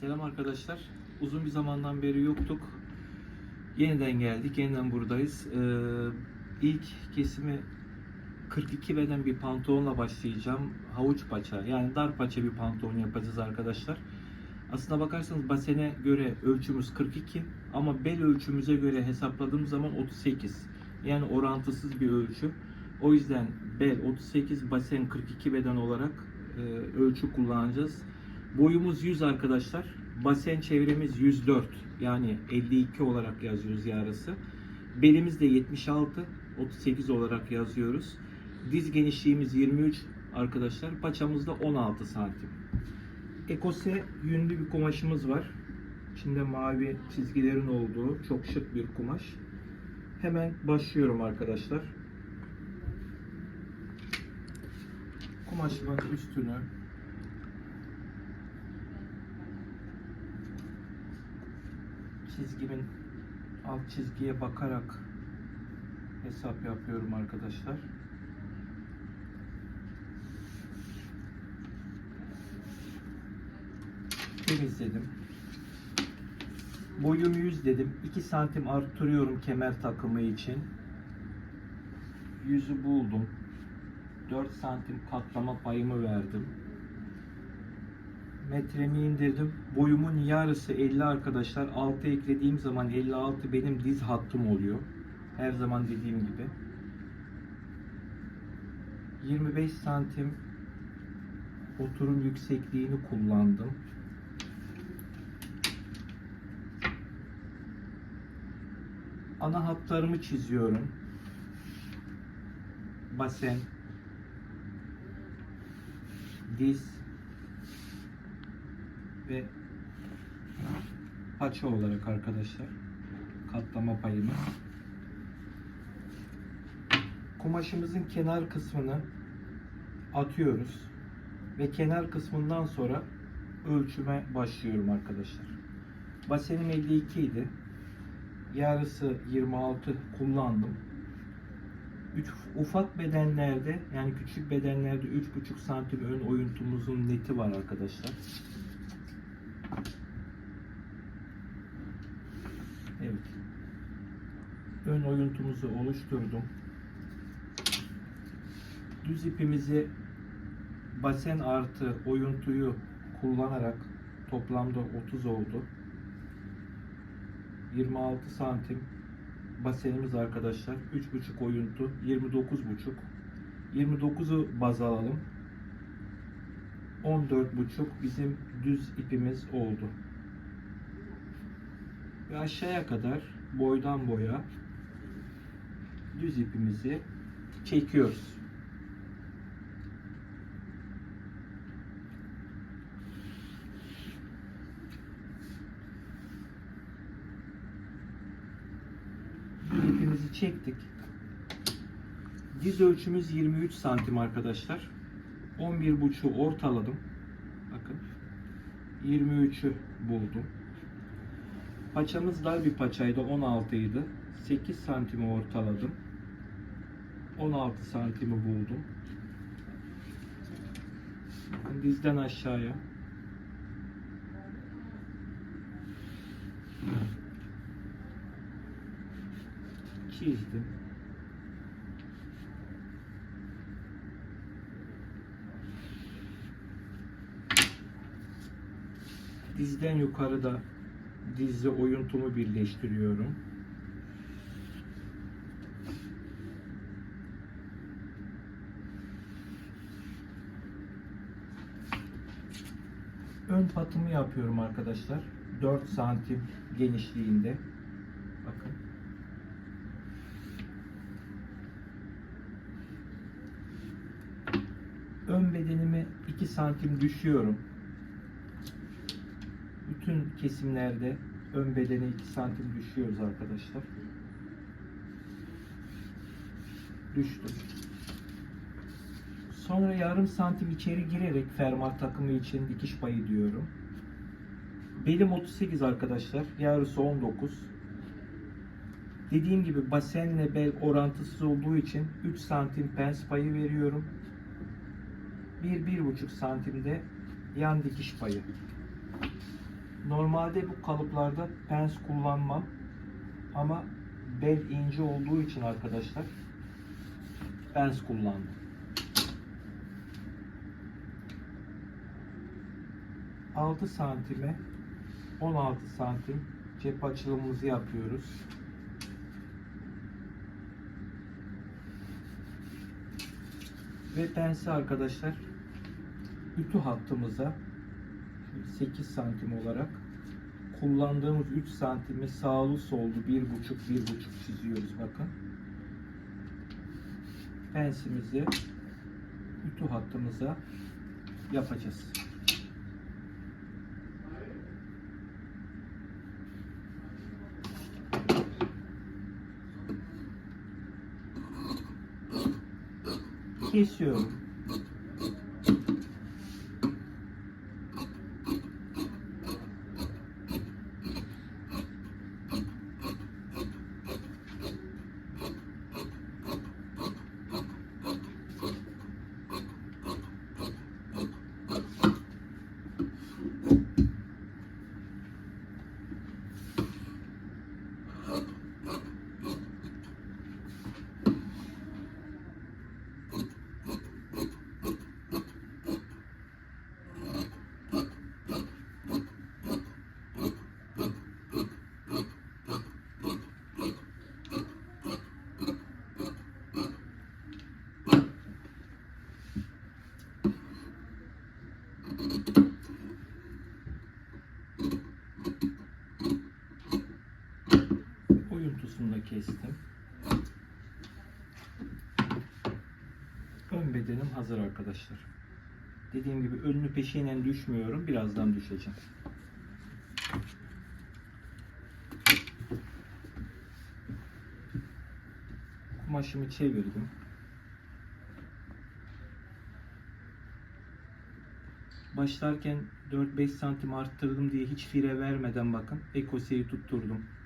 Selam arkadaşlar. Uzun bir zamandan beri yoktuk. Yeniden geldik, yeniden buradayız. Ee, ilk kesimi 42 beden bir pantolonla başlayacağım. Havuç paça, yani dar paça bir pantolon yapacağız arkadaşlar. Aslına bakarsanız basene göre ölçümüz 42 ama bel ölçümüze göre hesapladığım zaman 38. Yani orantısız bir ölçü. O yüzden bel 38, basen 42 beden olarak e, ölçü kullanacağız. Boyumuz 100 arkadaşlar. Basen çevremiz 104. Yani 52 olarak yazıyoruz yarısı. Belimiz de 76, 38 olarak yazıyoruz. Diz genişliğimiz 23 arkadaşlar. Paçamız da 16 santim. Ekose yünlü bir kumaşımız var. İçinde mavi çizgilerin olduğu çok şık bir kumaş. Hemen başlıyorum arkadaşlar. Kumaşımın üstünü çizgimin alt çizgiye bakarak hesap yapıyorum arkadaşlar. Temizledim. Boyum 100 dedim. 2 santim arttırıyorum kemer takımı için. Yüzü buldum. 4 santim katlama payımı verdim. Metremi indirdim. Boyumun yarısı 50 arkadaşlar. 6 eklediğim zaman 56 benim diz hattım oluyor. Her zaman dediğim gibi. 25 santim oturum yüksekliğini kullandım. Ana hatlarımı çiziyorum. Basen, diz ve paça olarak arkadaşlar katlama payımız. Kumaşımızın kenar kısmını atıyoruz ve kenar kısmından sonra ölçüme başlıyorum arkadaşlar. Basenim 52 idi. Yarısı 26 kullandım. Üç, ufak bedenlerde yani küçük bedenlerde 3,5 santim ön oyuntumuzun neti var arkadaşlar. Evet. Ön oyuntumuzu oluşturdum. Düz ipimizi basen artı oyuntuyu kullanarak toplamda 30 oldu. 26 santim basenimiz arkadaşlar. 3,5 oyuntu 29,5 29'u baz alalım. 14,5 bizim düz ipimiz oldu. Ve aşağıya kadar boydan boya düz ipimizi çekiyoruz. ipimizi çektik. Diz ölçümüz 23 santim arkadaşlar. 11.5'u ortaladım. Bakın. 23'ü buldum. Paçamız dar bir paçaydı. 16 idi. 8 santimi ortaladım. 16 santimi buldum. Bakın dizden aşağıya. çizdim. Dizden yukarıda dizle oyuntumu birleştiriyorum. Ön patımı yapıyorum arkadaşlar. 4 santim genişliğinde. Bakın. ön bedenimi 2 santim düşüyorum. Bütün kesimlerde ön bedeni 2 santim düşüyoruz arkadaşlar. Düştüm. Sonra yarım santim içeri girerek fermuar takımı için dikiş payı diyorum. Belim 38 arkadaşlar. Yarısı 19. Dediğim gibi basenle bel orantısız olduğu için 3 santim pens payı veriyorum. 1-1,5 santimde yan dikiş payı. Normalde bu kalıplarda pens kullanmam. Ama bel ince olduğu için arkadaşlar pens kullandım. Altı santime 16 santim cep açılımımızı yapıyoruz. Ve pensi arkadaşlar ütü hattımıza 8 santim olarak kullandığımız 3 santimi sağlı sollu 1,5 1,5 çiziyoruz bakın. Pensimizi ütü hattımıza yapacağız. Kesiyorum. Kestim. Ön bedenim hazır arkadaşlar. Dediğim gibi önünü peşinen düşmüyorum. Birazdan düşeceğim. Kumaşımı çevirdim. Başlarken 4-5 santim arttırdım diye hiç fire vermeden bakın ekoseyi tutturdum.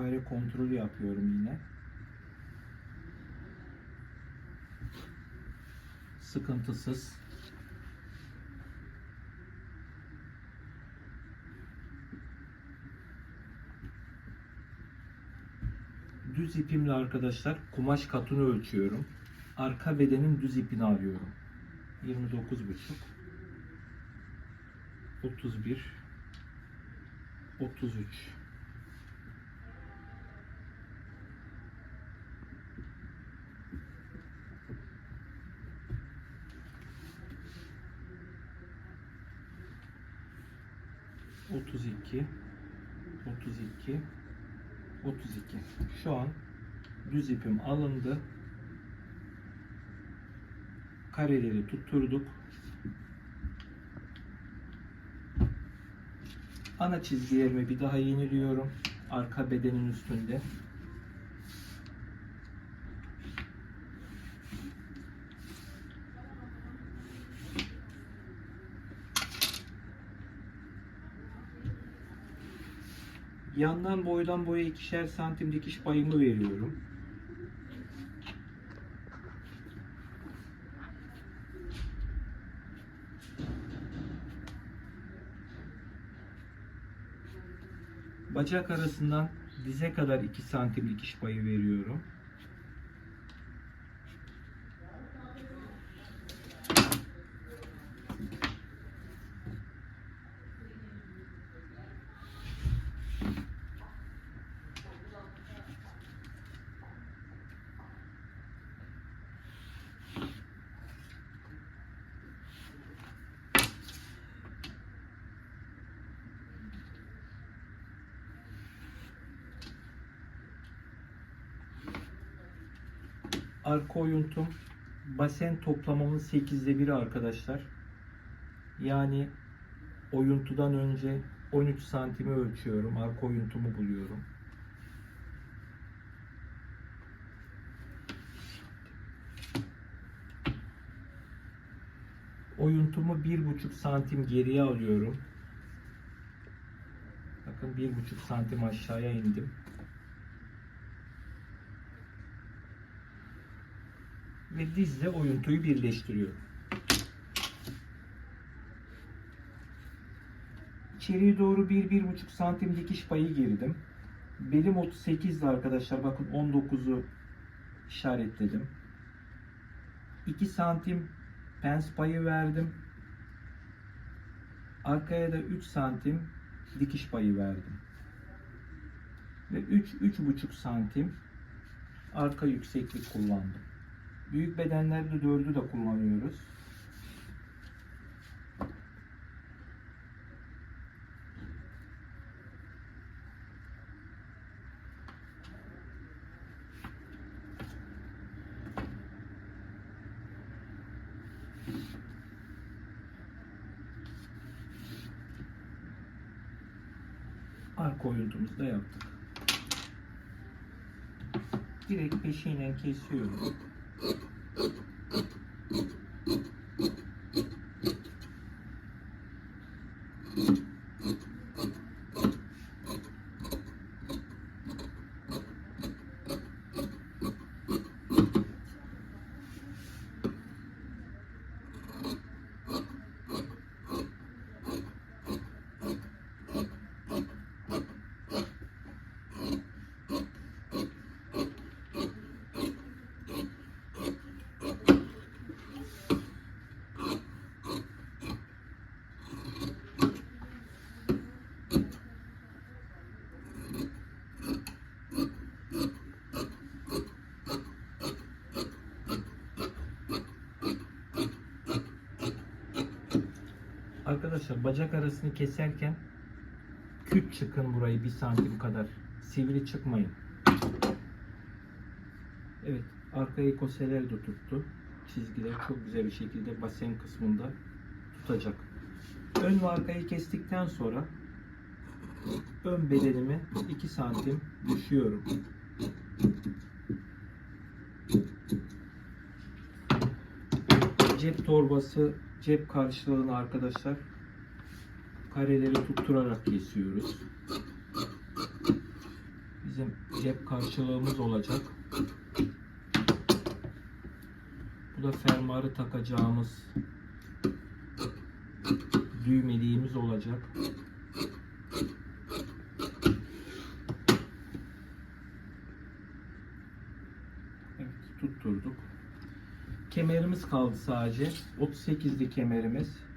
Kare kontrolü yapıyorum yine. Sıkıntısız. Düz ipimle arkadaşlar kumaş katını ölçüyorum. Arka bedenin düz ipini arıyorum. 29 buçuk. 31 33 32 32 32 şu an düz ipim alındı. Kareleri tutturduk. Ana çizgilerimi bir daha yeniliyorum. Arka bedenin üstünde Yandan boydan boya ikişer santim dikiş payımı veriyorum. Bacak arasından dize kadar 2 santim dikiş payı veriyorum. Arka oyuntum basen toplamamın 8'de biri arkadaşlar. Yani oyuntudan önce 13 santimi ölçüyorum. Arka oyuntumu buluyorum. Oyuntumu 1,5 santim geriye alıyorum. Bakın 1,5 santim aşağıya indim. Ve dizle oyuntuyu birleştiriyorum. İçeriye doğru 1-1,5 santim dikiş payı girdim. Belim 38'di arkadaşlar. Bakın 19'u işaretledim. 2 santim pens payı verdim. Arkaya da 3 santim dikiş payı verdim. Ve 3-3,5 santim arka yükseklik kullandım. Büyük bedenlerde 4'ü de kullanıyoruz. Arka oyuntumuzu da yaptık. Direkt peşiyle kesiyorum. Arkadaşlar bacak arasını keserken küt çıkın burayı bir santim kadar. Sivri çıkmayın. Evet. Arkayı koseler de tuttu. Çizgiler çok güzel bir şekilde basen kısmında tutacak. Ön ve arkayı kestikten sonra ön bedenimi 2 santim düşüyorum. Cep torbası, cep karşılığını arkadaşlar kareleri tutturarak kesiyoruz. Bizim cep karşılığımız olacak. Bu da fermuarı takacağımız düğmeliğimiz olacak. Evet, tutturduk. Kemerimiz kaldı sadece. 38'li kemerimiz.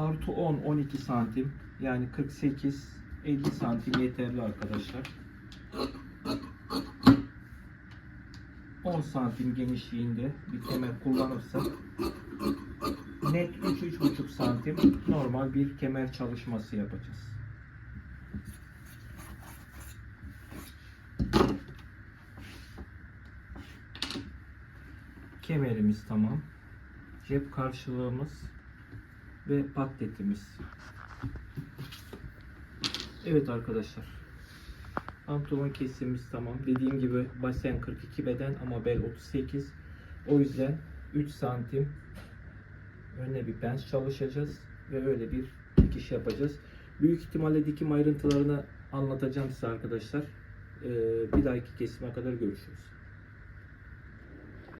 Artı 10, 12 santim. Yani 48, 50 santim yeterli arkadaşlar. 10 santim genişliğinde bir kemer kullanırsak net 3-3,5 santim normal bir kemer çalışması yapacağız. Kemerimiz tamam. Cep karşılığımız ve patletimiz. Evet arkadaşlar. Pantolon kesimimiz tamam. Dediğim gibi basen 42 beden ama bel 38. O yüzden 3 santim önüne bir pens çalışacağız ve öyle bir dikiş yapacağız. Büyük ihtimalle dikim ayrıntılarını anlatacağım size arkadaşlar. Ee, bir dahaki kesime kadar görüşürüz.